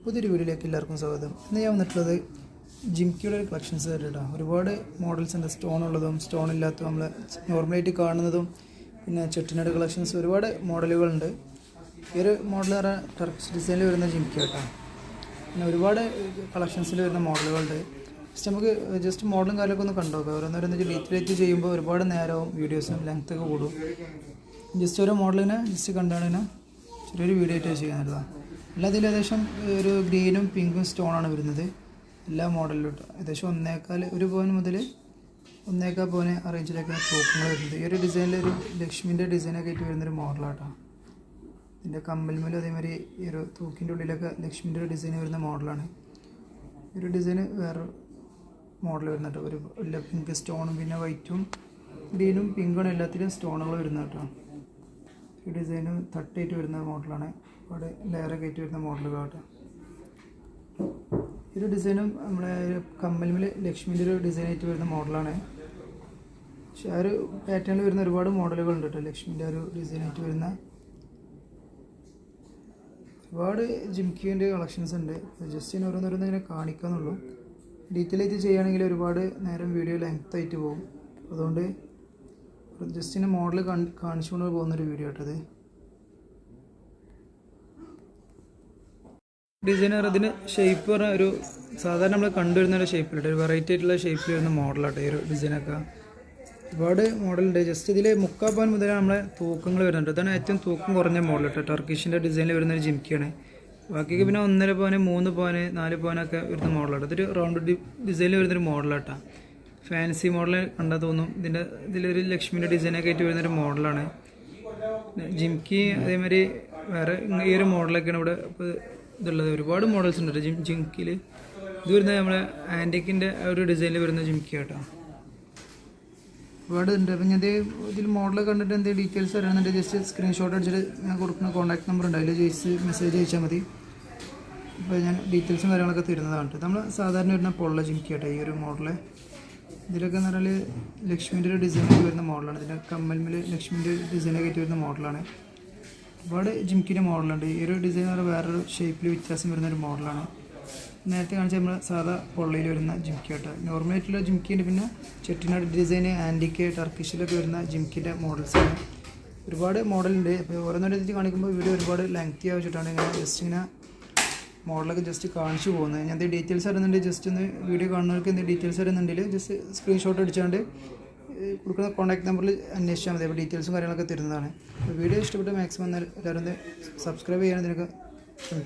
പുതിയൊരു വീഡിയോയിലേക്ക് എല്ലാവർക്കും സ്വാഗതം. ഇന്ന് ഞാൻ വന്നിട്ടുള്ളത് ജിംക്കിയുടെ ഒരു കളക്ഷൻസ് കേട്ടോ ഒരുപാട് മോഡൽസ് ഉണ്ട്. സ്റ്റോൺ ഉള്ളതും സ്റ്റോൺ ഇല്ലാത്തതും നമ്മൾ നോർമലായിട്ട് കാണുന്നതും പിന്നെ ചെട്ടിനട് കളക്ഷൻസ് ഒരുപാട് മോഡലുകളുണ്ട് ഈ ഒരു മോഡൽ പറഞ്ഞാൽ ടർക്കിഷ് ഡിസൈനിൽ വരുന്ന ജിംക്കി കേട്ടോ പിന്നെ ഒരുപാട് കളക്ഷൻസിൽ വരുന്ന മോഡലുകളുണ്ട് ജസ്റ്റ് നമുക്ക് ജസ്റ്റ് മോഡലും കാര്യമൊക്കെ ഒന്ന് കണ്ടോക്കാം ഓരോന്നോരോന്ന് ലേറ്റ് ചെയ്യുമ്പോൾ ഒരുപാട് നേരവും വീഡിയോസും ലെങ്ത് ഒക്കെ കൂടും. ജസ്റ്റ് ഓരോ മോഡലിനെ ജസ്റ്റ് കണ്ടാണ് ചെറിയൊരു വീഡിയോ ആയിട്ട് ചെയ്യാനുള്ളതാണ് എല്ലാത്തിലും ഏകദേശം ഒരു ഗ്രീനും പിങ്കും സ്റ്റോണാണ് വരുന്നത്. എല്ലാ മോഡലിലും കേട്ടോ ഏകദേശം ഒന്നേക്കാൽ ഒരു പവൻ മുതൽ ഒന്നേക്കാൽ പവന് ആ റേഞ്ചിലൊക്കെ തൂക്കങ്ങൾ വരുന്നത്. ഈ ഒരു ഡിസൈനിൽ ഒരു ലക്ഷ്മിന്റെ ഡിസൈനൊക്കെ ആയിട്ട് വരുന്നൊരു മോഡലാട്ടോ. ഇതിന്റെ കമ്മൽമേലും അതേമാതിരി ഈ ഒരു തൂക്കിന്റെ ഉള്ളിലൊക്കെ ലക്ഷ്മിന്റെ ഒരു ഡിസൈൻ വരുന്ന മോഡലാണ്. ഈ ഒരു ഡിസൈന് വേറെ മോഡൽ വരുന്നുണ്ട്. ഒരു പിങ്ക് സ്റ്റോണും പിന്നെ വൈറ്റും ഗ്രീനും പിങ്കും എല്ലാത്തിലും സ്റ്റോണുകൾ വരുന്ന കേട്ടോ. ഈ ഡിസൈന് തട്ടായിട്ട് വരുന്ന മോഡലാണ്. അവിടെ ലെയറൊക്കെ കയറ്റി വരുന്ന മോഡലുകളാട്ടോ ഒരു ഡിസൈനും നമ്മളെ കമ്മൽമിൽ ലക്ഷ്മിന്റെ ഒരു ഡിസൈനായിട്ട് വരുന്ന മോഡലാണ് പക്ഷെ ആ ഒരു പാറ്റേണിൽ വരുന്ന ഒരുപാട് മോഡലുകളുണ്ട് കേട്ടോ ലക്ഷ്മിന്റെ ഒരു ഡിസൈനായിട്ട് വരുന്ന. ഒരുപാട് ജിംകിന്റെ കളക്ഷൻസ് ഉണ്ട്. ജസ്റ്റ് ഞാൻ ഓരോന്നോരോന്ന് ഇങ്ങനെ കാണിക്കാന്നുള്ളൂ. ഡീറ്റെയിൽ ആയിട്ട് ചെയ്യുകയാണെങ്കിൽ ഒരുപാട് നേരം വീഡിയോ ലെങ്ത് ആയിട്ട് പോകും. അതുകൊണ്ട് ജസ്റ്റ് ഇങ്ങനെ മോഡൽ കാണിച്ചുകൊണ്ട് പോകുന്നൊരു വീഡിയോ കേട്ടത് ഡിസൈനർ ഇതിന് ഷേപ്പ് പറഞ്ഞ ഒരു സാധാരണ നമ്മൾ കണ്ടുവരുന്ന ഒരു ഷേപ്പിൽ ഒരു വെറൈറ്റി ആയിട്ടുള്ള ഷേപ്പിൽ വരുന്ന മോഡലാട്ടോ ഈ ഒരു ഡിസൈനൊക്കെ ഒരുപാട് മോഡലുണ്ട് ജസ്റ്റ് ഇതിൽ മുക്കാൽ പവൻ മുതൽ നമ്മളെ തൂക്കങ്ങൾ വരുന്നുണ്ട്. ഇതാണ് ഏറ്റവും തൂക്കം കുറഞ്ഞ മോഡൽ കേട്ടോ ടർക്കിഷിന്റെ ഡിസൈനിൽ വരുന്ന ഒരു ജിംക്കിയാണ് ബാക്കിയൊക്കെ പിന്നെ ഒന്നര പവന് മൂന്ന് പവന് നാല് പവനൊക്കെ വരുന്ന മോഡലാണ് ഇതൊരു റൗണ്ട് ഡിസൈനിൽ വരുന്നൊരു മോഡലാട്ടോ ഫാൻസി മോഡൽ കണ്ടാൽ തോന്നും. ഇതിന്റെ ഇതിലൊരു ലക്ഷ്മിന്റെ ഡിസൈനൊക്കെ ആയിട്ട് വരുന്നൊരു മോഡലാണ് ജിംക്കി അതേമാതിരി വേറെ ഈ ഒരു മോഡലൊക്കെയാണ് ഇവിടെ ഇപ്പോൾ ഇതുള്ളത്. ഒരുപാട് മോഡൽസ് ഉണ്ട് ജിം ജിംക്കിൽ ഇത് വരുന്നത് നമ്മുടെ ആന്റിക്കിന്റെ ഒരു ഡിസൈനിൽ വരുന്ന ജിംക്കി കേട്ടോ ഒരുപാട് ഉണ്ട്. അപ്പം ഞാൻ ഇത് ഇതിൽ മോഡൽ കണ്ടിട്ട് എന്തെങ്കിലും ഡീറ്റെയിൽസ് അറിയണമെന്നുണ്ടെങ്കിൽ ജസ്റ്റ് സ്ക്രീൻഷോട്ട് അടിച്ചിട്ട് ഞാൻ കൊടുക്കുന്ന കോൺടാക്ട് നമ്പർ ഉണ്ട്. അതിൽ ജസ്റ്റ് മെസ്സേജ് അയച്ചാൽ മതി. ഇപ്പോൾ ഞാൻ ഡീറ്റെയിൽസും കാര്യങ്ങളൊക്കെ തരുന്നതാണ് നമ്മൾ സാധാരണ വരുന്ന പൊള്ള ജിംക്കി കേട്ടോ ഈ ഒരു മോഡൽ ഇതിലൊക്കെ എന്ന് പറഞ്ഞാൽ ലക്ഷ്മിന്റെ ഒരു ഡിസൈനായിട്ട് വരുന്ന മോഡലാണ് ഇതിന്റെ കമ്മൽമിൽ ലക്ഷ്മിന്റെ ഡിസൈനൊക്കെ ആയിട്ട് വരുന്ന മോഡലാണ് ഒരുപാട് ജിംക്കിന്റെ മോഡലുണ്ട്. ഈ ഒരു ഡിസൈൻ എന്ന് വേറൊരു ഷേപ്പിൽ വ്യത്യാസം വരുന്ന ഒരു മോഡലാണ്. നേരത്തെ കാണിച്ച നമ്മൾ സാധാ പൊള്ളയിൽ വരുന്ന കേട്ടോ. നോർമലായിട്ടുള്ള ജിംക്കിന്റെ പിന്നെ ചെട്ടിനാട് ഡിസൈൻ ആന്റിക്ക് ടർക്കിഷിലൊക്കെ വരുന്ന ജിംക്കിന്റെ മോഡൽസാണ് ഒരുപാട് മോഡലുണ്ട്. അപ്പോൾ ഓരോന്നോരോരുത്തി കാണിക്കുമ്പോൾ വീഡിയോ ഒരുപാട് ലെങ്തി ആവശ്യമായിട്ടാണ് ഇങ്ങനെ ജസ്റ്റ് ഇങ്ങനെ മോഡലൊക്കെ ജസ്റ്റ് കാണിച്ചു പോകുന്നത്. ഞാൻ എന്തെങ്കിലും ഡീറ്റെയിൽസ് അറിയുന്നുണ്ട്. ജസ്റ്റ് ഒന്ന് വീഡിയോ കാണുന്നവർക്ക് എന്തെങ്കിലും ഡീറ്റെയിൽസ് അറിയുന്നുണ്ടെങ്കിൽ ജസ്റ്റ് സ്ക്രീൻഷോട്ട് അടിച്ചാണ്ട് കൊടുക്കുന്ന കോൺടാക്ട് നമ്പറിൽ അന്വേഷിച്ചാൽ മതി. അപ്പോൾ ഡീറ്റെയിൽസും കാര്യങ്ങളൊക്കെ തരുന്നതാണ്. വീഡിയോ ഇഷ്ടപ്പെട്ട് മാക്സിമം എല്ലാവരും സബ്സ്ക്രൈബ് ചെയ്യാൻ ഇതിനൊക്കെ ശ്രമിക്കും